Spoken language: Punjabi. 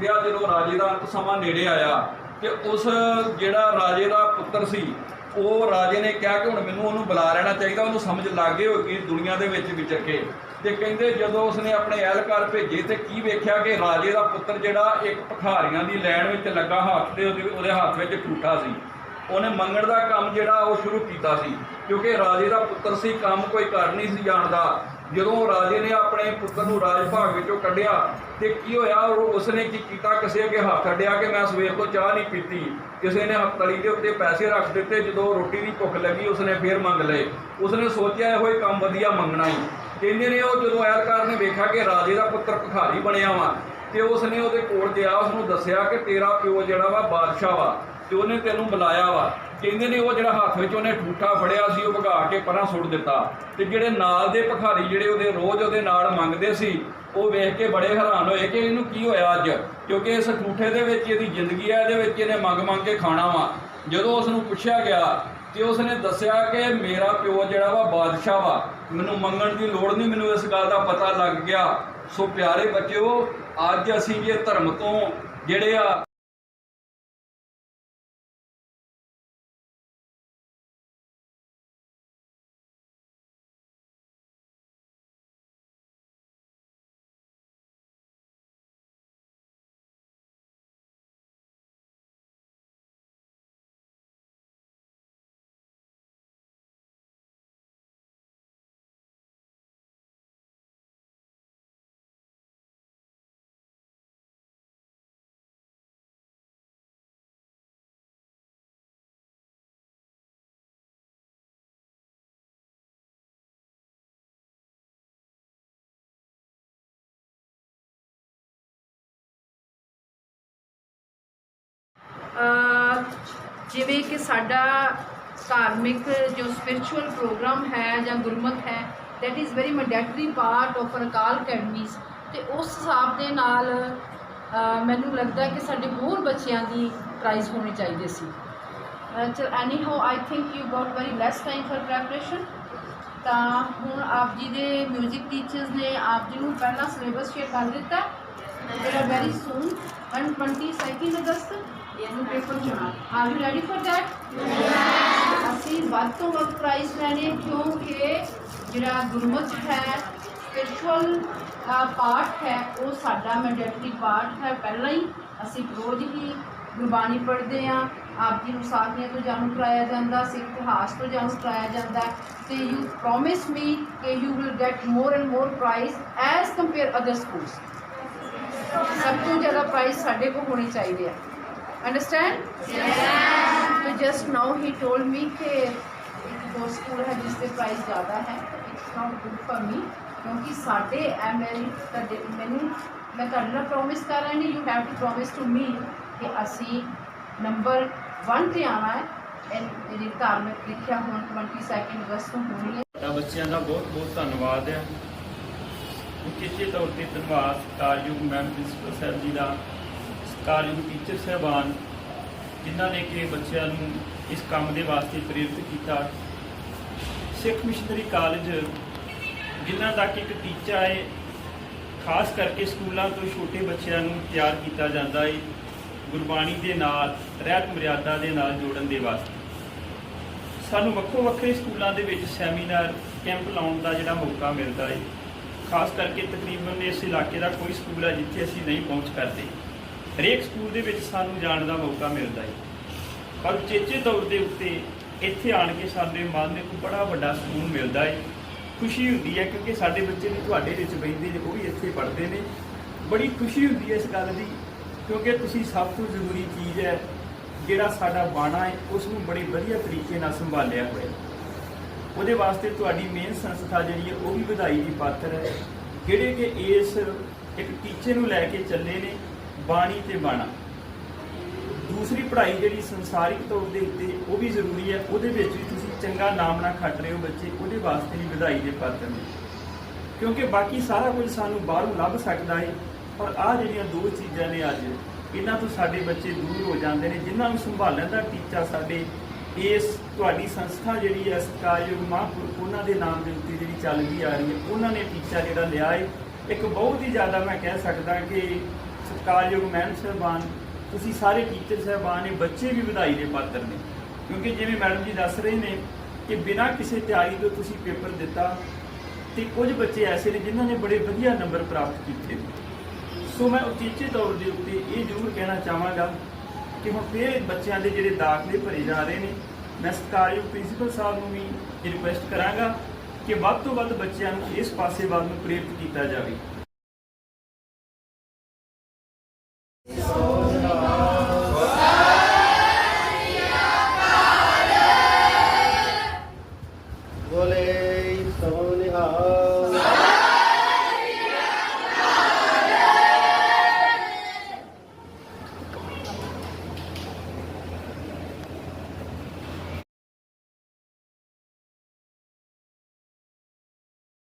ਬੀਤਿਆ ਜਦੋਂ ਰਾਜੇ ਦਾ ਅੰਤ ਸਮਾਂ ਨੇੜੇ ਆਇਆ ਤੇ ਉਸ ਜਿਹੜਾ ਰਾਜੇ ਦਾ ਪੁੱਤਰ ਸੀ, ਉਹ ਰਾਜੇ ਨੇ ਕਿਹਾ ਕਿ ਹੁਣ ਮੈਨੂੰ ਉਹਨੂੰ ਬੁਲਾ ਲੈਣਾ ਚਾਹੀਦਾ, ਉਹਨੂੰ ਸਮਝ ਲੱਗ ਗਈ ਹੋਈ ਕਿ ਦੁਨੀਆ ਦੇ ਵਿੱਚ ਵਿਚਰ ਕੇ। ਤੇ ਕਹਿੰਦੇ ਜਦੋਂ ਉਸਨੇ ਆਪਣੇ ਅਹਿਲਕਾਰ ਭੇਜੇ ਤੇ ਕੀ ਵੇਖਿਆ ਕਿ ਰਾਜੇ ਦਾ ਪੁੱਤਰ ਜਿਹੜਾ ਇੱਕ ਭਖਾਰੀਆਂ ਦੀ ਲੈਣ ਵਿੱਚ ਲੱਗਾ ਹੱਥ ਤੇ ਉਹਦੇ ਹੱਥ ਵਿੱਚ ਠੂਠਾ ਸੀ। ਉਹਨੇ ਮੰਗਣ ਦਾ ਕੰਮ ਜਿਹੜਾ ਉਹ ਸ਼ੁਰੂ ਕੀਤਾ ਸੀ, ਕਿਉਂਕਿ ਰਾਜੇ ਦਾ ਪੁੱਤਰ ਸੀ, ਕੰਮ ਕੋਈ ਕਰ ਨਹੀਂ ਸੀ ਜਾਣਦਾ। ਜਦੋਂ ਰਾਜੇ ਨੇ ਆਪਣੇ ਪੁੱਤਰ ਨੂੰ ਰਾਜ ਭਾਗ ਵਿੱਚੋਂ ਕੱਢਿਆ ਤੇ ਕੀ ਹੋਇਆ, ਉਹ ਉਸਨੇ ਕੀ ਕੀਤਾ? ਕਿਸੇ ਅੱਗੇ ਹੱਥ ਅੱਡਿਆ ਕਿ ਮੈਂ ਸਵੇਰ ਤੋਂ ਚਾਹ ਨਹੀਂ ਪੀਤੀ। ਕਿਸੇ ਨੇ ਤਲੀ ਦੇ ਉੱਤੇ ਪੈਸੇ ਰੱਖ ਦਿੱਤੇ। ਜਦੋਂ ਰੋਟੀ ਦੀ ਭੁੱਖ ਲੱਗੀ, ਉਸਨੇ ਫੇਰ ਮੰਗ ਲਏ। ਉਸਨੇ ਸੋਚਿਆ, ਇਹੋ ਹੀ ਕੰਮ ਵਧੀਆ ਮੰਗਣਾ ਹੀ ਕਹਿੰਦੇ ਨੇ, ਉਹ ਜਦੋਂ ਐਲਕਾਰ ਨੇ ਵੇਖਿਆ ਕਿ ਰਾਜੇ ਦਾ ਪੁੱਤਰ ਭਿਖਾਰੀ ਬਣਿਆ ਵਾ, ਤੇ ਉਸਨੇ ਉਹਦੇ ਕੋਲ ਗਿਆ। ਉਸਨੂੰ ਦੱਸਿਆ ਕਿ ਤੇਰਾ ਪਿਓ ਜਿਹੜਾ ਵਾ ਬਾਦਸ਼ਾਹ ਵਾ, ਤੇ ਉਹਨੇ ਤੈਨੂੰ ਬੁਲਾਇਆ ਵਾ। ਕਹਿੰਦੇ ਨੇ ਉਹ ਜਿਹੜਾ ਹੱਥ ਵਿੱਚ ਉਹਨੇ ਠੂਠਾ ਫੜਿਆ ਸੀ, ਉਹ ਭਗਾ ਕੇ ਪਰਾਂ ਸੁੱਟ ਦਿੱਤਾ। ਤੇ ਜਿਹੜੇ ਨਾਲ ਦੇ ਭਖਾਰੀ ਜਿਹੜੇ ਉਹਦੇ ਰੋਜ਼ ਉਹਦੇ ਨਾਲ ਮੰਗਦੇ ਸੀ, ਉਹ ਵੇਖ ਕੇ ਬੜੇ ਹੈਰਾਨ ਹੋਏ ਕਿ ਇਹਨੂੰ ਕੀ ਹੋਇਆ ਅੱਜ? ਕਿਉਂਕਿ ਇਸ ਠੂਠੇ ਦੇ ਵਿੱਚ ਇਹਦੀ ਜ਼ਿੰਦਗੀ ਆ ਇਹਦੇ ਵਿੱਚ ਇਹਨੇ ਮੰਗ ਮੰਗ ਕੇ ਖਾਣਾ ਵਾ। ਜਦੋਂ ਉਸ ਨੂੰ ਪੁੱਛਿਆ ਗਿਆ ਤੇ ਉਸਨੇ ਦੱਸਿਆ ਕਿ ਮੇਰਾ ਪਿਓ ਜਿਹੜਾ ਵਾ ਬਾਦਸ਼ਾਹ ਵਾ, ਮੈਨੂੰ ਮੰਗਣ ਦੀ ਲੋੜ ਨਹੀਂ, ਮੈਨੂੰ ਇਸ ਗੱਲ ਦਾ ਪਤਾ ਲੱਗ ਗਿਆ। ਸੋ ਪਿਆਰੇ ਬੱਚਿਓ, ਅੱਜ ਅਸੀਂ ਜੇ ਧਰਮ ਤੋਂ ਜਿਹੜੇ ਆ ਜਿਵੇਂ ਕਿ ਸਾਡਾ ਧਾਰਮਿਕ ਜੋ ਸਪਿਰਚੁਅਲ ਪ੍ਰੋਗਰਾਮ ਹੈ ਜਾਂ ਗੁਰਮਤ ਹੈ that is very mandatory part of Akal Academy ਤੇ ਉਸ ਹਿਸਾਬ ਦੇ ਨਾਲ ਮੈਨੂੰ ਲੱਗਦਾ ਕਿ ਸਾਡੇ ਹੋਰ ਬੱਚਿਆਂ ਦੀ ਪ੍ਰਾਈਜ਼ ਹੋਣੀ ਚਾਹੀਦੀ ਸੀ। ਚਲ anyhow I think you got very less time for preparation ਤਾਂ ਹੁਣ ਆਪ ਜੀ ਦੇ 뮤직 ਟੀਚਰਸ ਨੇ ਆਪ ਜੀ ਨੂੰ ਪਹਿਲਾ ਸਿਲੇਬਸ ਸ਼ੇਅਰ ਕਰ ਦਿੱਤਾ। ਜਿਹੜਾ ਵੈਰੀ ਸੂਨ ਐਂਡ ਅਗਸਤ ਨੂੰ paper ਚੁਣਾ are you ready for that? ਅਸੀਂ ਵੱਧ ਤੋਂ ਵੱਧ ਪ੍ਰਾਈਜ਼ ਲੈਣੇ, ਕਿਉਂਕਿ ਜਿਹੜਾ ਗੁਰਮਤ ਹੈ ਸਪਿਰਚੁਅਲ ਪਾਰਟ ਹੈ, ਉਹ ਸਾਡਾ ਮੈਂਡੇਟਰੀ ਪਾਰਟ ਹੈ। ਪਹਿਲਾਂ ਹੀ ਅਸੀਂ ਰੋਜ਼ ਹੀ ਗੁਰਬਾਣੀ ਪੜ੍ਹਦੇ ਹਾਂ। ਆਪ ਜੀ ਨੂੰ ਸਾਖੀਆਂ ਤੋਂ ਜਾਣੂ ਕਰਾਇਆ ਜਾਂਦਾ, ਸਿੱਖ ਇਤਿਹਾਸ ਤੋਂ ਜਾਣੂ ਕਰਾਇਆ ਜਾਂਦਾ। ਹੈ ਤੇ ਯੂ ਪ੍ਰੋਮਿਸ ਮੀ ਕਿ you will get more and more prize as compare other schools ਸਭ ਤੋਂ ਜ਼ਿਆਦਾ ਪ੍ਰਾਈਜ਼ ਸਾਡੇ ਕੋਲ ਹੋਣੇ ਚਾਹੀਦੇ ਆ ਅੰਡਰਸਟੈਂਡ तो जस्ट नाउ ही टोल्ड मी कि एक दो स्कूल है जिससे प्राइस ज़्यादा है it's not good for me क्योंकि साढ़े ਐ ਮੇਰੀ ਤੁਹਾਡੇ ਮੈਨੂੰ ਮੈਂ ਤੁਹਾਡੇ ਨਾਲ ਪ੍ਰੋਮਿਸ ਕਰ ਰਹੀ ਨਹੀਂ you have to promise to me ਕਿ ਅਸੀਂ ਨੰਬਰ 1 ਤੇ ਆਉਣਾ ਹੈ ਐਂਡ ਮੇਰੀ ਧਾਰਮਿਕ ਪ੍ਰੀਖਿਆ ਹੁਣ 22 ਅਗਸਤ ਨੂੰ ਹੋਣੀ ਹੈ ਤਾਂ ਬੱਚਿਆਂ ਦਾ ਬਹੁਤ ਬਹੁਤ ਧੰਨਵਾਦ ਹੈ ਉਚੇਚੇ ਤੌਰ ਤੇ ਧੰਨਵਾਦ ਸਤਿਕਾਰਯੋਗ ਮੈਮ ਪ੍ਰਿੰਸੀਪਲ ਸਾਹਿਬ ਜੀ ਦਾ ਸਤਿਕਾਰਯੋਗ ਟੀਚਰ ਸਾਹਿਬਾਨ ਜਿਨ੍ਹਾਂ ਨੇ ਕਿ ਬੱਚਿਆਂ ਨੂੰ ਇਸ ਕੰਮ ਦੇ ਵਾਸਤੇ ਪ੍ਰੇਰਿਤ ਕੀਤਾ। ਸਿੱਖ ਮਿਸ਼ਨਰੀ ਕਾਲਜ ਜਿਨ੍ਹਾਂ ਤੱਕ ਇੱਕ ਟੀਚਾ ਹੈ ਖਾਸ ਕਰਕੇ ਸਕੂਲਾਂ ਤੋਂ ਛੋਟੇ ਬੱਚਿਆਂ ਨੂੰ ਤਿਆਰ ਕੀਤਾ ਜਾਂਦਾ ਹੈ ਗੁਰਬਾਣੀ ਦੇ ਨਾਲ, ਰਹਿਤ ਮਰਿਆਦਾ ਦੇ ਨਾਲ ਜੋੜਨ ਦੇ ਵਾਸਤੇ। ਸਾਨੂੰ ਵੱਖੋ ਵੱਖਰੇ ਸਕੂਲਾਂ ਦੇ ਵਿੱਚ ਸੈਮੀਨਾਰ, ਕੈਂਪ ਲਾਉਣ ਦਾ ਜਿਹੜਾ ਮੌਕਾ ਮਿਲਦਾ ਹੈ ਖਾਸ ਕਰਕੇ ਤਕਰੀਬਨ ਇਸ ਇਲਾਕੇ ਦਾ ਕੋਈ ਸਕੂਲ ਹੈ ਜਿੱਥੇ ਅਸੀਂ ਨਹੀਂ ਪਹੁੰਚ ਕਰਦੇ। ਹਰੇਕ ਸਕੂਲ ਦੇ ਵਿੱਚ ਸਾਨੂੰ ਜਾਣ ਦਾ ਮੌਕਾ ਮਿਲਦਾ ਹੈ। ਪਰ ਚੇਚੇ ਤੌਰ ਦੇ ਉੱਤੇ ਇੱਥੇ ਆਣ ਕੇ ਸਾਡੇ ਮਨ ਨੂੰ ਬੜਾ ਵੱਡਾ ਸਕੂਨ ਮਿਲਦਾ ਹੈ। ਖੁਸ਼ੀ ਹੁੰਦੀ ਹੈ ਕਿਉਂਕਿ ਸਾਡੇ ਬੱਚੇ ਵੀ ਤੁਹਾਡੇ ਵਿੱਚ ਬੈਠਦੇ ਨੇ, ਉਹ ਵੀ ਇੱਥੇ ਪੜ੍ਹਦੇ ਨੇ। ਬੜੀ ਖੁਸ਼ੀ ਹੁੰਦੀ ਹੈ ਇਸ ਗੱਲ ਦੀ, ਕਿਉਂਕਿ ਤੁਸੀਂ ਸਭ ਤੋਂ ਜ਼ਰੂਰੀ ਚੀਜ਼ ਹੈ, ਜਿਹੜਾ ਸਾਡਾ ਬਾਣਾ ਹੈ ਉਸ ਨੂੰ ਬੜੇ ਵਧੀਆ ਤਰੀਕੇ ਨਾਲ ਸੰਭਾਲਿਆ ਹੋਇਆ ਉਹਦੇ ਵਾਸਤੇ ਤੁਹਾਡੀ ਮੇਨ ਸੰਸਥਾ ਜਿਹੜੀ ਹੈ, ਉਹ ਵੀ ਵਧਾਈ ਦੀ ਪਾਤਰ ਹੈ। ਜਿਹੜੇ ਕਿ ਇਸ ਇੱਕ ਟੀਚੇ ਨੂੰ ਲੈ ਕੇ ਚੱਲੇ ਨੇ ਬਾਣੀ ਤੇ ਬਾਣਾ। ਦੂਸਰੀ ਪੜ੍ਹਾਈ ਜਿਹੜੀ ਸੰਸਾਰਿਕ ਤੌਰ ਦੇ ਉੱਤੇ ਉਹ ਵੀ ਜ਼ਰੂਰੀ ਹੈ, ਉਹਦੇ ਵਿੱਚ ਵੀ ਤੁਸੀਂ ਚੰਗਾ ਨਾਮ ਨਾ ਖੱਟ ਰਹੇ ਹੋ ਬੱਚੇ, ਉਹਦੇ ਵਾਸਤੇ ਵੀ ਵਧਾਈ ਦੇ ਪਾਤਰ ਨੇ। ਕਿਉਂਕਿ ਬਾਕੀ ਸਾਰਾ ਕੁਝ ਸਾਨੂੰ ਬਾਹਰੋਂ ਲੱਭ ਸਕਦਾ ਹੈ ਪਰ ਆਹ ਜਿਹੜੀਆਂ ਦੋ ਚੀਜ਼ਾਂ ਨੇ ਅੱਜ, ਇਹਨਾਂ ਤੋਂ ਸਾਡੇ ਬੱਚੇ ਦੂਰ ਹੋ ਜਾਂਦੇ ਨੇ, ਜਿਨ੍ਹਾਂ ਨੂੰ ਸੰਭਾਲਣ ਦਾ ਟੀਚਾ ਸਾਡੇ ਇਸ ਤੁਹਾਡੀ ਸੰਸਥਾ ਜਿਹੜੀ ਹੈ, ਸਤਿਕਾਰਯੋਗ ਮਹਾਂਪੁਰਖ, ਉਹਨਾਂ ਦੇ ਨਾਮ ਦੇ ਉੱਤੇ ਜਿਹੜੀ ਚੱਲਦੀ ਆ ਰਹੀ ਹੈ, ਉਹਨਾਂ ਨੇ ਟੀਚਾ ਜਿਹੜਾ ਲਿਆ ਹੈ ਇੱਕ ਬਹੁਤ ਹੀ ਜ਼ਿਆਦਾ ਮੈਂ ਕਹਿ ਸਕਦਾ ਕਿ ਸਤਿਕਾਰਯੋਗ ਮੈਮ ਸਾਹਿਬਾਨ, ਤੁਸੀਂ ਸਾਰੇ ਟੀਚਰ ਸਾਹਿਬਾਨ ਨੇ, ਬੱਚੇ ਵੀ ਵਧਾਈ ਦੇ ਪਾਤਰ ਨੇ ਕਿਉਂਕਿ ਜਿਵੇਂ ਮੈਡਮ ਜੀ ਦੱਸ ਰਹੇ ਨੇ ਕਿ ਬਿਨਾਂ ਕਿਸੇ ਤਿਆਰੀ ਤੋਂ ਤੁਸੀਂ ਪੇਪਰ ਦਿੱਤਾ ਤੇ ਕੁਝ ਬੱਚੇ ਐਸੇ ਨੇ ਜਿਨ੍ਹਾਂ ਨੇ ਬੜੇ ਵਧੀਆ ਨੰਬਰ ਪ੍ਰਾਪਤ ਕੀਤੇ ਨੇ। ਸੋ ਮੈਂ ਉਚੇਚੇ ਤੌਰ ਦੇ ਉੱਤੇ ਇਹ ਜ਼ਰੂਰ ਕਹਿਣਾ ਚਾਹਾਂਗਾ ਕਿ ਹੁਣ ਫਿਰ ਬੱਚਿਆਂ ਦੇ ਜਿਹੜੇ ਦਾਖਲੇ ਭਰੇ ਜਾ ਰਹੇ ਨੇ, ਮੈਂ ਸਤਿਕਾਰਯੋਗ ਪ੍ਰਿੰਸੀਪਲ ਸਾਹਿਬ ਨੂੰ ਵੀ ਰਿਕੁਐਸਟ ਕਰਾਂਗਾ ਕਿ ਵੱਧ ਤੋਂ ਵੱਧ ਬੱਚਿਆਂ ਨੂੰ ਇਸ ਪਾਸੇ ਵੱਲ ਨੂੰ ਪ੍ਰੇਰਿਤ ਕੀਤਾ ਜਾਵੇ